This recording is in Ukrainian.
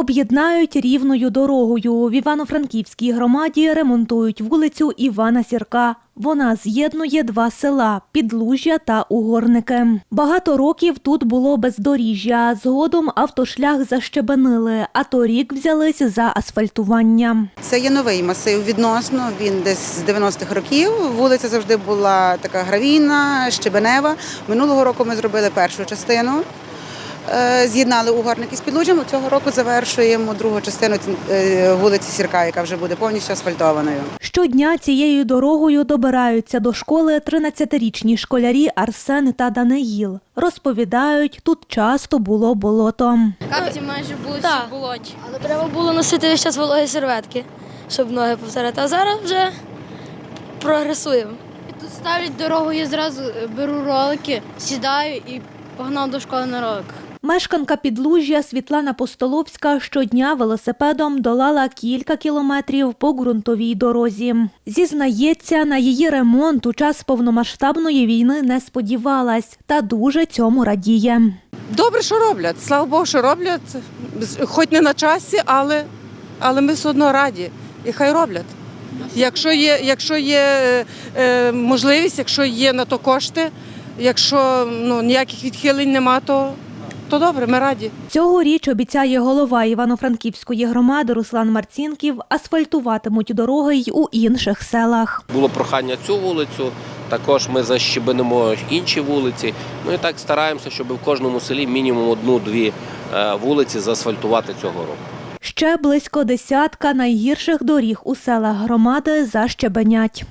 Об'єднають рівною дорогою. В Івано-Франківській громаді ремонтують вулицю Івана Сірка. Вона з'єднує два села Підлужжя та Угорники. Багато років тут було бездоріжжя. Згодом автошлях защебенили, а торік взялись за асфальтування. Це є новий масив відносно. Він десь з 90-х років. Вулиця завжди була така гравійна, щебенева. Минулого року ми зробили першу частину. Е, З'єднали угорники з підлуджем. Цього року завершуємо другу частину е, вулиці Сірка, яка вже буде повністю асфальтованою. Щодня цією дорогою добираються до школи 13-річні школярі Арсен та Даниїл. Розповідають, тут часто було болото. Капці майже були всі в болоті. Але треба було носити весь час вологі серветки, щоб ноги повторити. А зараз вже прогресуємо. Тут ставлять дорогу, я зразу беру ролики, сідаю і погнав до школи на роликах. Мешканка підлужжя Світлана Постоловська щодня велосипедом долала кілька кілометрів по ґрунтовій дорозі. Зізнається, на її ремонт у час повномасштабної війни не сподівалась та дуже цьому радіє. Добре, що роблять. Слава Богу, що роблять. Хоч не на часі, але, але ми все одно раді. І хай роблять. Якщо є, якщо є е, можливість, якщо є на то кошти, якщо ну, ніяких відхилень нема, то, то добре, ми раді. Цьогоріч обіцяє голова Івано-Франківської громади Руслан Марцінків асфальтуватимуть дороги й у інших селах. Було прохання цю вулицю, також ми защебенимо інші вулиці. Ну і так стараємося, щоб в кожному селі мінімум одну-дві е, вулиці заасфальтувати цього року. Ще близько десятка найгірших доріг у селах громади защебенять.